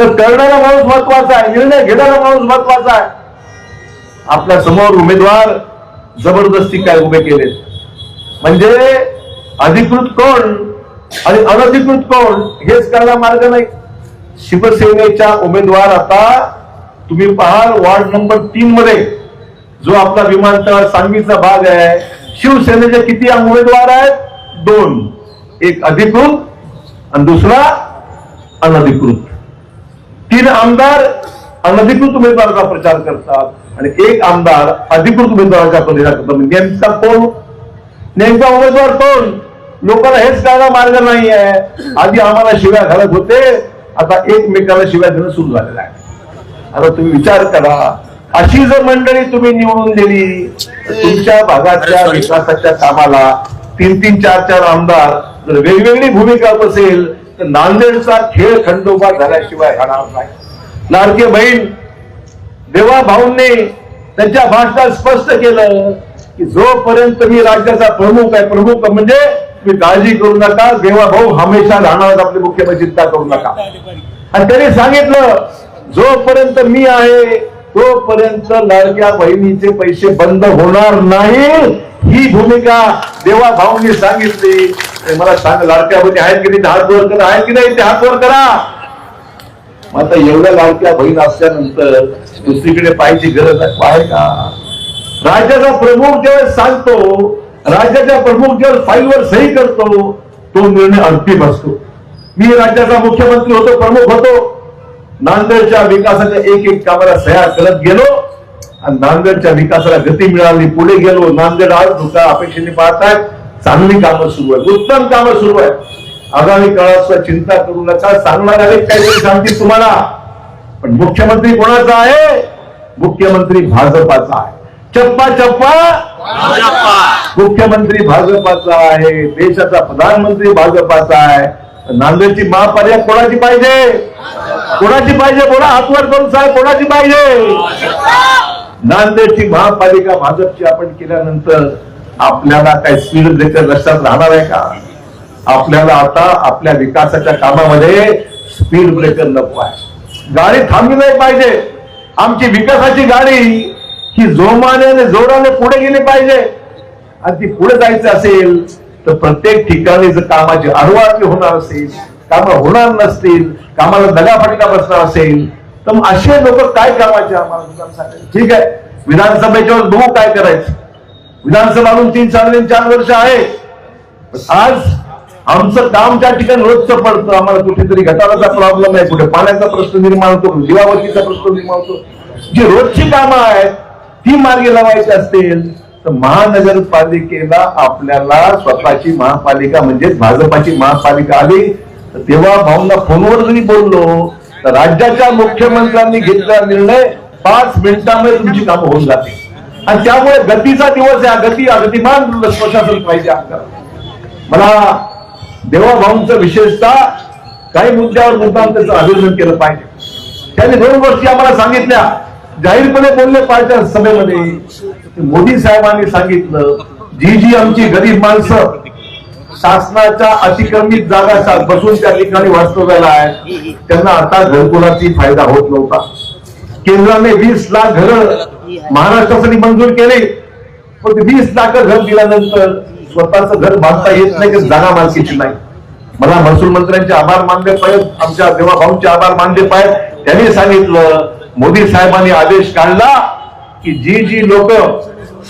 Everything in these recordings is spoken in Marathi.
तर करणारा माणूस महत्त्वाचा आहे निर्णय घेणारा माणूस महत्त्वाचा आहे. आपल्यासमोर उमेदवार जबरदस्ती काय उभे केले? म्हणजे अधिकृत कोण आणि अनधिकृत कोण हेच करायला मार्ग नाही. शिवसेनेच्या उमेदवार आता तुम्ही पाहाल वार्ड नंबर तीन मध्ये जो आपला विमानतळ सांगलीचा भाग आहे शिवसेनेचे किती उमेदवार आहेत? दोन. एक अधिकृत आणि दुसरा अनधिकृत. तीन आमदार अनधिकृत उमेदवाराचा प्रचार करतात आणि एक आमदार अधिकृत उमेदवाराचा प्रचार करतात. म्हणजे नेमका कोण? नेमका उमेदवार कोण? लोकांना हेच कळायला मार्ग नाही आहे आधी आम्हाला शिव्या घालत होते. आता एकमेकाला शिव्या देणं सुरू झालेलं आहे. आता तुम्ही विचार करा. अशी जर मंडळी तुम्ही निवडून दिली तुमच्या भागाच्या विकासाच्या कामाला तीन तीन चार चार आमदार जर वेगवेगळी भूमिका बसेल तर नांदेडचा खेळ खंडोबा झाल्याशिवाय राहणार नाही. लाडके बहीण देवा भाऊंनी त्यांच्या भाषणात स्पष्ट केलं की जोपर्यंत मी राज्याचा प्रमुख आहे प्रमुख म्हणजे तुम्ही काळजी करू नका देवा भाऊ हमेशा राहणार आपले मुख्यमंत्री चिंता करू नका. आणि त्यांनी सांगितलं जोपर्यंत मी आहे तोपर्यंत लाडक्या बहिणीचे पैसे बंद होणार नाही. ही भूमिका देवा भाऊंनी सांगितली. मला सांग लाडक्या बहिणी आहेत की नाही? हात वर करा. आहेत की नाही? ते हात वर करा. मग आता एवढ्या लाडक्या बहीण असल्यानंतर दुसरीकडे पाहायची गरज आहे. का? राज्याचा प्रमुख ज्यावेळेस सांगतो राज्याच्या प्रमुख ज्यावेळेस फाईलवर सही करतो तो निर्णय अंतिम असतो. मी राज्याचा मुख्यमंत्री होतो प्रमुख होतो. नांदेडच्या विकासाच्या एक एक कामाला सह्या करत गेलो. आणि नांदेडच्या विकासाला गती मिळाली पुढे गेलो. नांदेड आज दुसऱ्या अपेक्षेने पाहतात चांगली कामं सुरू आहेत. उत्तम कामं सुरू आहेत. आगामी काळात सुद्धा चिंता करू नका. सांगणार अनेक काहीतरी सांगतील तुम्हाला. पण मुख्यमंत्री कोणाचा आहे? मुख्यमंत्री भाजपाचा आहे. चप्पा चप्पा! मुख्यमंत्री भाजपाचा आहे. देशाचा प्रधानमंत्री भाजपाचा आहे. नांदेडची महापालिका कोणाची पाहिजे? कोणाची पाहिजे? बोला हातवर करून साहेब कोणाची पाहिजे? नांदेडची महापालिका भाजपची आपण केल्यानंतर आपल्याला काय स्पीड ब्रेकर लक्षात राहणार आहे का? आपल्याला आता आपल्या विकासाच्या कामामध्ये स्पीड ब्रेकर नको आहे. गाडी थांबली नाही पाहिजे. आमची विकासाची गाडी ही जोमाने आणि जोराने पुढे गेली पाहिजे. आणि ती पुढे जायचं असेल तर प्रत्येक ठिकाणी जर कामाची आडवाळी होणार असेल काम होणार नसतील कामाला दगाफटका बसणार असेल तर मग असे लोक काय कामाचे आम्हाला ठीक आहे. विधानसभेच्या वेळेस बघू काय करायचं. विधानसभा अजून तीन साडेतीन चार वर्ष आहे आज आमचं काम त्या ठिकाणी रोजचं पडतं आम्हाला कुठेतरी घटाराचा प्रॉब्लेम आहे कुठे पाण्याचा प्रश्न निर्माण होतो जीवावरतीचा प्रश्न निर्माण होतो जी रोजची कामं आहेत ती मार्गी लावायची असतील तर महानगरपालिकेला आपल्याला स्वतःची महापालिका म्हणजे भाजपाची महापालिका आली तर तेव्हा भाऊंना फोनवर जरी बोललो तर राज्याच्या मुख्यमंत्र्यांनी घेतलेला निर्णय पाच मिनिटांमध्ये तुमची कामं होऊन जाते आणि त्यामुळे गतीचा दिवस आहे गती गतिमान प्रशासन पाहिजे मला देवा भाऊंचं विशेषतः काही मुद्द्यावर मुद्दाम त्याचं अभिनंदन केलं पाहिजे. त्यांनी दोन गोष्टी आम्हाला सांगितल्या. जाहीरपणे बोलले पाहिजे सभेमध्ये मोदी साहेबांनी सांगितलं जी जी आमची गरीब माणसं शासनाच्या अतिक्रमित जागा बसून त्या ठिकाणी वास्तव्याला आहे त्यांना आता घरकुलाची फायदा होत नव्हता. केंद्राने वीस लाख घर महाराष्ट्रासाठी मंजूर केले पण वीस लाख घर दिल्यानंतर स्वतःच घर बांधता येत नाही की जागा मालकीची नाही. मला महसूल मंत्र्यांचे आभार मानले पाहिजेत आमच्या देवाभाऊंचे आभार मानले पाहिजेत. त्यांनी सांगितलं मोदी साहेबांनी आदेश काढला की जी जी लोक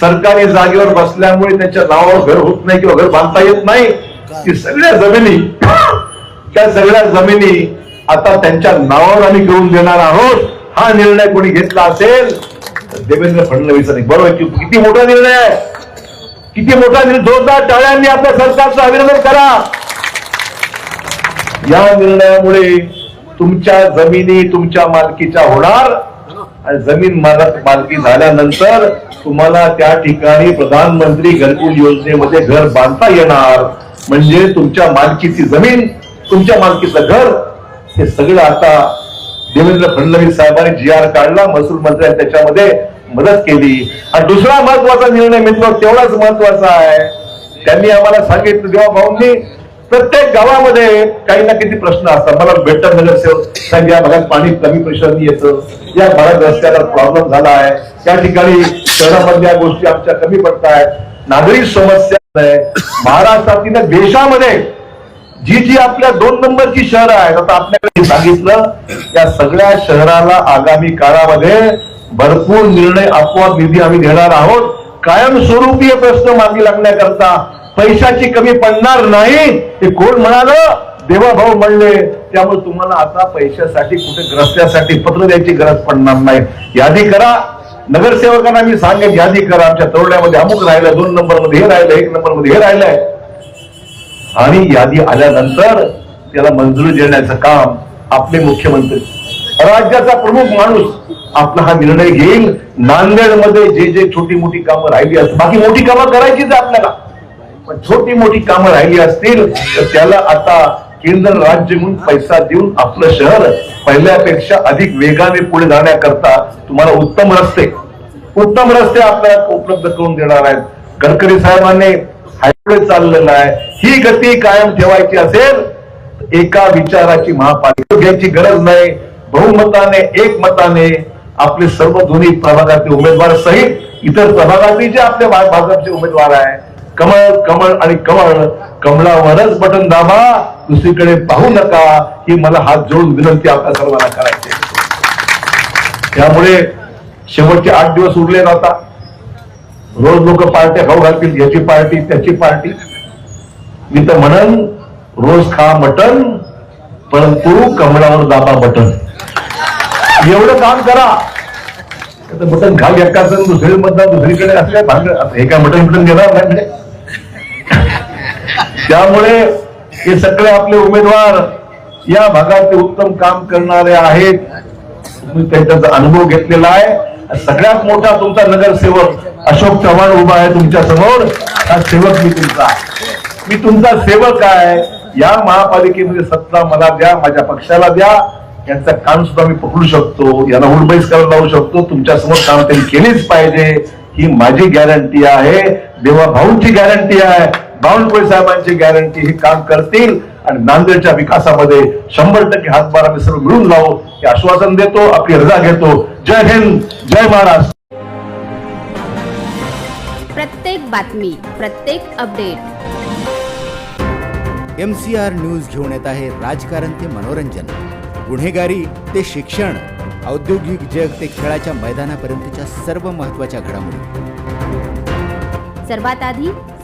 सरकारी जागेवर बसल्यामुळे त्यांच्या नावावर घर होत नाही किंवा घर बांधता येत नाही ती सगळ्या जमिनी त्या सगळ्या जमिनी आता त्यांच्या नावावर आम्ही घेऊन देणार आहोत. हा निर्णय कोणी घेतला असेल? देवेंद्र फडणवीसांनी बरोबर किती मोठा निर्णय आहे? किती मोठा निर्णय? जोरदार टाळ्यांनी आपल्या सरकारचं अभिनंदन करा. या निर्णयामुळे तुमच्या जमिनी तुमच्या मालकीच्या होणार. आणि जमीन मालक मालकी झाल्यानंतर तुम्हाला त्या ठिकाणी प्रधानमंत्री घरकुल योजनेमध्ये घर बांधता येणार. म्हणजे तुमच्या मालकीची जमीन तुमच्या मालकीचं घर हे सगळं आता देवेंद्र फडणवीस साहेबांनी जी आर काढला महसूल मंत्र्यांनी त्याच्यामध्ये मदत केली. आणि दुसरा महत्त्वाचा निर्णय मित्र तेवढाच महत्त्वाचा आहे. त्यांनी आम्हाला सांगितलं जेव्हा भाऊंनी प्रत्येक गावामध्ये काही ना किती प्रश्न असतात. मला भेटत नगरसेवक म्हणजे या भागात पाणी कमी प्रेशरनी येतं. या भागात रस्त्याला प्रॉब्लेम झाला आहे. त्या ठिकाणी शहरामधल्या गोष्टी आमच्या कमी पडत आहेत नागरिक समस्या आहे. महाराष्ट्रातील देशामध्ये जी जी आपल्या दोन नंबरची शहर आहेत आता आपल्याकडे सांगितलं या सगळ्या शहराला आगामी काळामध्ये भरपूर निर्णय आपोआप निधी आम्ही देणार आहोत. कायमस्वरूपी हे प्रश्न मार्गी लागण्याकरता पैशाची कमी पडणार नाही. हे कोण म्हणालं? देवाभाऊ म्हणले त्यामुळे तुम्हाला आता पैशासाठी कुठे रस्त्यासाठी पत्र द्यायची गरज पडणार नाही. यादी करा. नगरसेवकांना मी सांगेन यादी करा. आमच्या तोरड्यामध्ये अमुक राहिलं दोन नंबरमध्ये हे राहिलं एक नंबरमध्ये हे राहिलंय. आणि यादी आल्यानंतर त्याला मंजुरी देण्याचं काम आपले मुख्यमंत्री राज्याचा प्रमुख माणूस आपला हा निर्णय घेईल. नांदेडमध्ये जे जे छोटी मोठी कामं राहिली असतात बाकी मोठी कामं करायचीच आपल्याला. पण छोटी मोठी कामं राहिली असतील तर त्याला आता केंद्र राज्य म्हणून पैसा देऊन आपलं शहर पहिल्यापेक्षा अधिक वेगाने पुढे जाण्याकरता तुम्हाला उत्तम रस्ते उत्तम रस्ते आपल्याला उपलब्ध करून देणार आहेत. गडकरी साहेबांनी हायवे चाललेला आहे. ही गती कायम ठेवायची असेल एका विचाराची महापालिका घ्यायची गरज नाही. बहुमताने एक मताने आपले सर्व दोन्ही प्रभागातील उमेदवार सहित इतर प्रभागातील जे आपले भाजपचे उमेदवार आहे कमळ कमळ आणि कमळ. कमळावरच बटन दाबा दुसरीकडे पाहू नका. ही मला हात जोडून विनंती आपल्या सर्वांना करायची आहे. त्यामुळे शेवटचे आठ दिवस उरले नव्हता रोज लोक पार्ट्या खाऊ घालतील याची पार्टी त्याची पार्टी. मी तर म्हणन रोज खा मटन परंतु कमळावर दाबा बटन. एवढं काम करा. आता मटन घाल एका दुसरी मतदान दुसरीकडे असल्या काय हे काय मटन मटन घेणार नाही म्हणजे? त्यामुळे हे सगळे आपले उमेदवार या भागात ते उत्तम काम करणारे आहेत. त्यांचा अनुभव घेतलेला आहे. सगळ्यात मोठा तुमचा नगरसेवक अशोक चव्हाण उभा आहे तुमच्यासमोर. हा सेवक मी तुमचा मी तुमचा सेवक आहे. या महापालिकेमध्ये सत्ता मला द्या माझ्या पक्षाला द्या. यांचं काम सुद्धा मी पकडू शकतो. यांना हुडबैस करायला लावू शकतो. तुमच्यासमोर काम त्यांनी केलीच पाहिजे. ही माझी गॅरंटी आहे. देवा भाऊंची गॅरंटी आहे. बावनकुळे साहेबांची गॅरंटी हे काम करतील आणि नांदेडच्या विकासामध्ये शंभर टक्के हातभार आम्ही सर्व मिळून लावू हे आश्वासन देतो आपली रजा घेतो. जय हिंद जय महाराष्ट्र. प्रत्येक बातमी प्रत्येक update M C R news घेऊन येत आहे राजकारण ते मनोरंजन. गुन्हेगारी ते शिक्षण औद्योगिक जग ते खेळाच्या मैदानापर्यंतच्या सर्व महत्त्वाच्या घडामोडी. सर्वात आधी